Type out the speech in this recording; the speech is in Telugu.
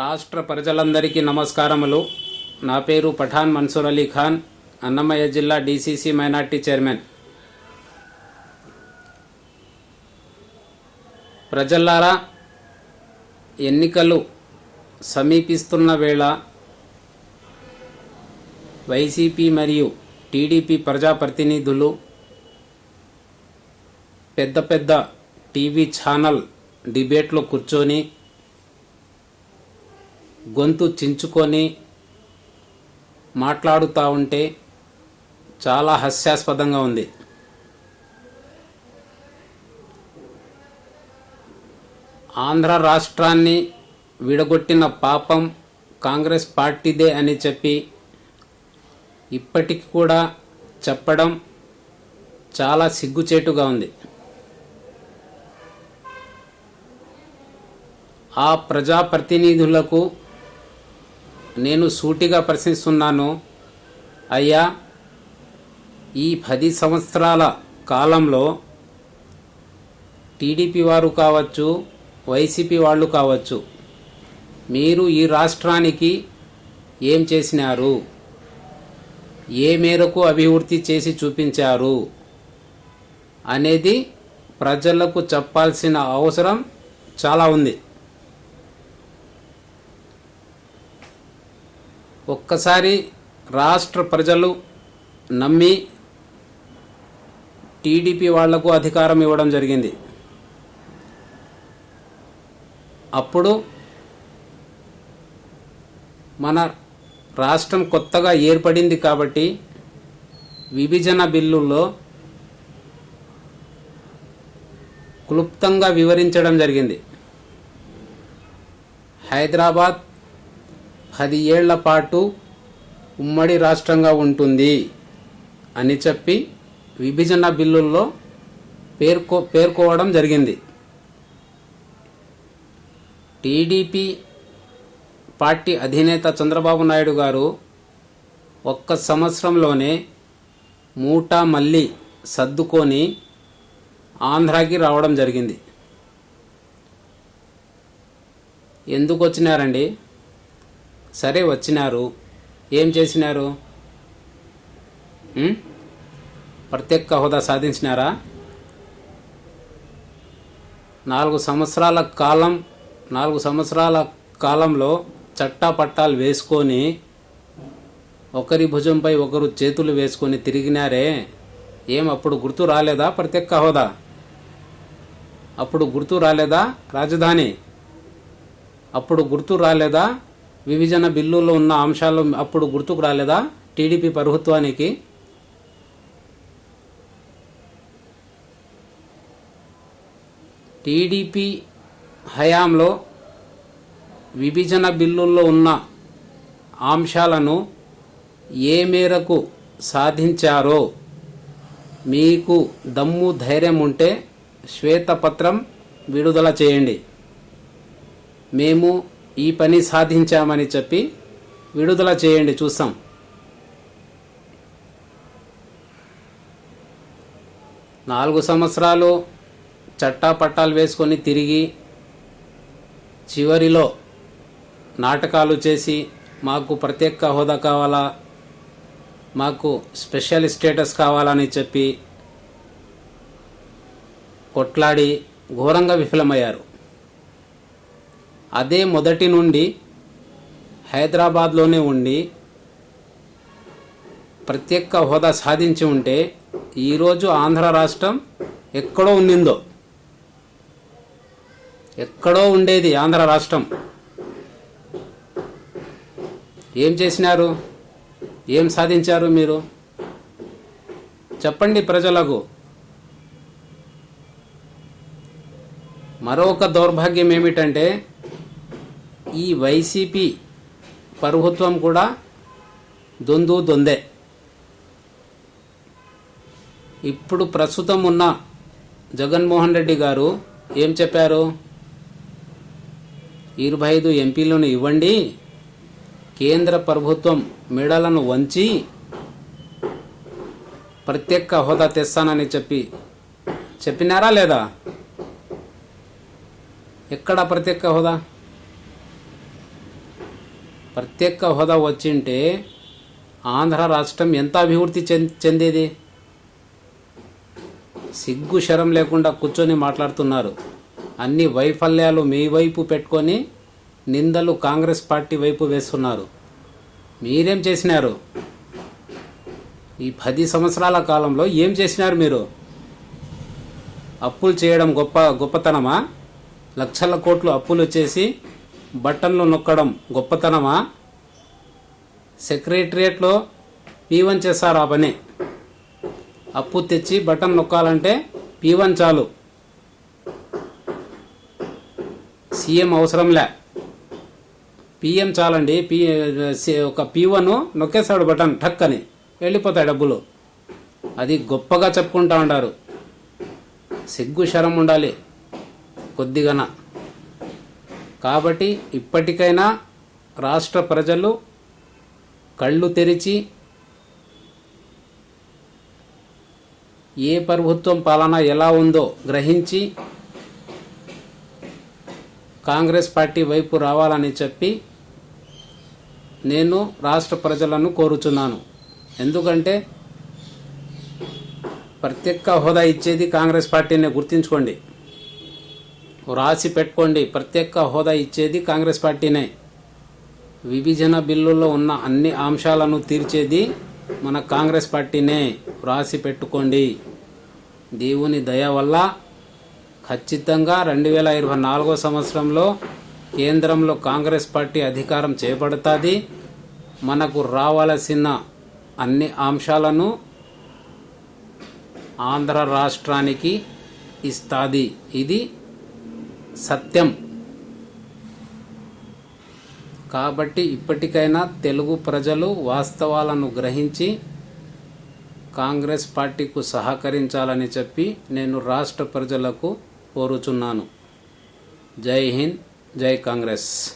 రాష్ట్ర ప్రజలందరికీ నమస్కారములు. నా పేరు పఠాన్ మన్సూర్ అలీ ఖాన్ అన్నమయ్య జిల్లా డీసీసీ మైనార్టీ చైర్మన్. ప్రజల్లారా ఎన్నికలు సమీపిస్తున్న వేళ వైసీపీ మరియు టీడీపీ ప్రజాప్రతినిధులు పెద్ద పెద్ద టీవీ ఛానల్ డిబేట్లో కూర్చొని గొంతు చించుకొని మాట్లాడుతూ ఉంటే చాలా హాస్యాస్పదంగా ఉంది. ఆంధ్ర రాష్ట్రాన్ని విడగొట్టిన పాపం కాంగ్రెస్ పార్టీదే అని చెప్పి ఇప్పటికి కూడా చెప్పడం చాలా సిగ్గుచేటుగా ఉంది. ఆ ప్రజాప్రతినిధులకు నేను సూటిగా ప్రశ్నిస్తున్నాను. అయ్యా ఈ పది సంవత్సరాల కాలంలో టీడీపీ వారు కావచ్చు వైసీపీ వాళ్ళు కావచ్చు మీరు ఈ రాష్ట్రానికి ఏం చేసినారు? ఏ మేరకు అభివృద్ధి చేసి చూపించారు? అనేది ప్రజలకు చెప్పాల్సిన అవసరం చాలా ఉంది. ఒక్కసారి రాష్ట్ర ప్రజలు నమ్మి టీడీపీ వాళ్ళకు అధికారం ఇవ్వడం జరిగింది. అప్పుడు మన రాష్ట్రం కొత్తగా ఏర్పడింది కాబట్టి విభజన బిల్లుల్లో క్లుప్తంగా వివరించడం జరిగింది. హైదరాబాద్ పది ఏళ్ళ పాటు ఉమ్మడి రాష్ట్రంగా ఉంటుంది అని చెప్పి విభజన బిల్లుల్లో పేర్కో పేర్కోవడం జరిగింది. టీడీపీ పార్టీ అధినేత చంద్రబాబు నాయుడు గారు ఒక్క సంవత్సరంలోనే మూటా మళ్ళీ సర్దుకొని ఆంధ్రాకి రావడం జరిగింది. ఎందుకు వచ్చినారండి? సరే వచ్చినారు. ఏం చేసినారు? ప్రత్యేక హోదా సాధించినారా? నాలుగు సంవత్సరాల కాలం నాలుగు సంవత్సరాల కాలంలో చట్టా పట్టాలు వేసుకొని ఒకరి భుజంపై ఒకరు చేతులు వేసుకొని తిరిగినారే. ఏం అప్పుడు గుర్తు రాలేదా ప్రత్యేక హోదా? అప్పుడు గుర్తు రాలేదా రాజధాని? అప్పుడు గుర్తు రాలేదా? విభజన బిల్లులో ఉన్న అంశాలు అప్పుడు గుర్తుకు రాలేదా? టీడీపీ ప్రభుత్వానికి? టీడీపీ హయాంలో విభజన బిల్లుల్లో ఉన్న అంశాలను ఏ మేరకు సాధించారో మీకు దమ్ము ధైర్యం ఉంటే శ్వేతపత్రం విడుదల చేయండి. మేము ఈ పని సాధించామని చెప్పి విడుదల చేయండి చూస్తాం. నాలుగు సంవత్సరాలు చట్టా పట్టాలు వేసుకొని తిరిగి చివరిలో నాటకాలు చేసి మాకు ప్రత్యేక హోదా కావాలా మాకు స్పెషల్ స్టేటస్ కావాలని చెప్పి కొట్లాడి ఘోరంగా విఫలమయ్యారు. అదే మొదటి నుండి హైదరాబాద్లోనే ఉండి ప్రత్యేక హోదా సాధించి ఉంటే ఈరోజు ఆంధ్ర రాష్ట్రం ఎక్కడో ఉండిందో. ఎక్కడో ఉండేది ఆంధ్ర రాష్ట్రం. ఏం చేసినారు? ఏం సాధించారు మీరు? చెప్పండి ప్రజలకు. మరొక దౌర్భాగ్యం ఏమిటంటే ఈ వైసీపీ ప్రభుత్వం కూడా దొందు దొందే. ఇప్పుడు ప్రస్తుతం ఉన్న జగన్మోహన్ రెడ్డి గారు ఏం చెప్పారు? ఇరవై ఐదు ఎంపీలను ఇవ్వండి కేంద్ర ప్రభుత్వం మెడలను వంచి ప్రత్యేక హోదా తెస్తానని చెప్పి చెప్పినారా లేదా? ఎక్కడ ప్రత్యేక హోదా? ప్రత్యేక హోదా వచ్చింటే ఆంధ్ర రాష్ట్రం ఎంత అభివృద్ధి చెంద చెందేది? సిగ్గు శరం లేకుండా కూర్చొని మాట్లాడుతున్నారు. అన్ని వైఫల్యాలు మీ వైపు పెట్టుకొని నిందలు కాంగ్రెస్ పార్టీ వైపు వేస్తున్నారు. మీరేం చేసినారు? ఈ పది సంవత్సరాల కాలంలో ఏం చేసినారు మీరు? అప్పులు చేయడం గొప్ప గొప్పతనమా? లక్షల కోట్లు అప్పులు చేసి బట్టన్లు నొక్కడం గొప్పతనమా? సెక్రటరియట్లో పీవన్ చేస్తారు ఆ పని. అప్పు తెచ్చి బటన్ నొక్కాలంటే పీవన్ చాలు. సీఎం అవసరంలే. పిఎం చాలండి. పి ఒక పీవన్ నొక్కేస్తాడు బటన్ టక్ అని వెళ్ళిపోతాయి డబ్బులు. అది గొప్పగా చెప్పుకుంటా ఉంటారు సిగ్గు శరం ఉండాలి. కొద్దిగాన. కాబట్టి ఇప్పటికైనా రాష్ట్ర ప్రజలు కళ్ళు తెరిచి ఏ ప్రభుత్వం పాలన ఎలా ఉందో గ్రహించి కాంగ్రెస్ పార్టీ వైపు రావాలని చెప్పి నేను రాష్ట్ర ప్రజలను కోరుచున్నాను. ఎందుకంటే ప్రత్యేక హోదా ఇచ్చేది కాంగ్రెస్ పార్టీనే గుర్తుంచుకోండి. రాసి పెట్టుకోండి. ప్రత్యేక హోదా ఇచ్చేది కాంగ్రెస్ పార్టీనే. విభజన బిల్లులో ఉన్న అన్ని అంశాలను తీర్చేది మన కాంగ్రెస్ పార్టీనే. రాసి పెట్టుకోండి. దేవుని దయ వల్ల ఖచ్చితంగా రెండు వేల ఇరవై నాలుగో సంవత్సరంలో కేంద్రంలో కాంగ్రెస్ పార్టీ అధికారం చేపడుతుంది. మనకు రావాల్సిన అన్ని అంశాలను ఆంధ్ర రాష్ట్రానికి ఇస్తుంది. ఇది సత్యం. కాబట్టి ఇప్పటికైనా తెలుగు ప్రజలు వాస్తవాలను గ్రహించి కాంగ్రెస్ పార్టీకు సహకరించాలని చెప్పి నేను రాష్ట్ర ప్రజలకు కోరుచున్నాను. జై హింద్ జై కాంగ్రెస్.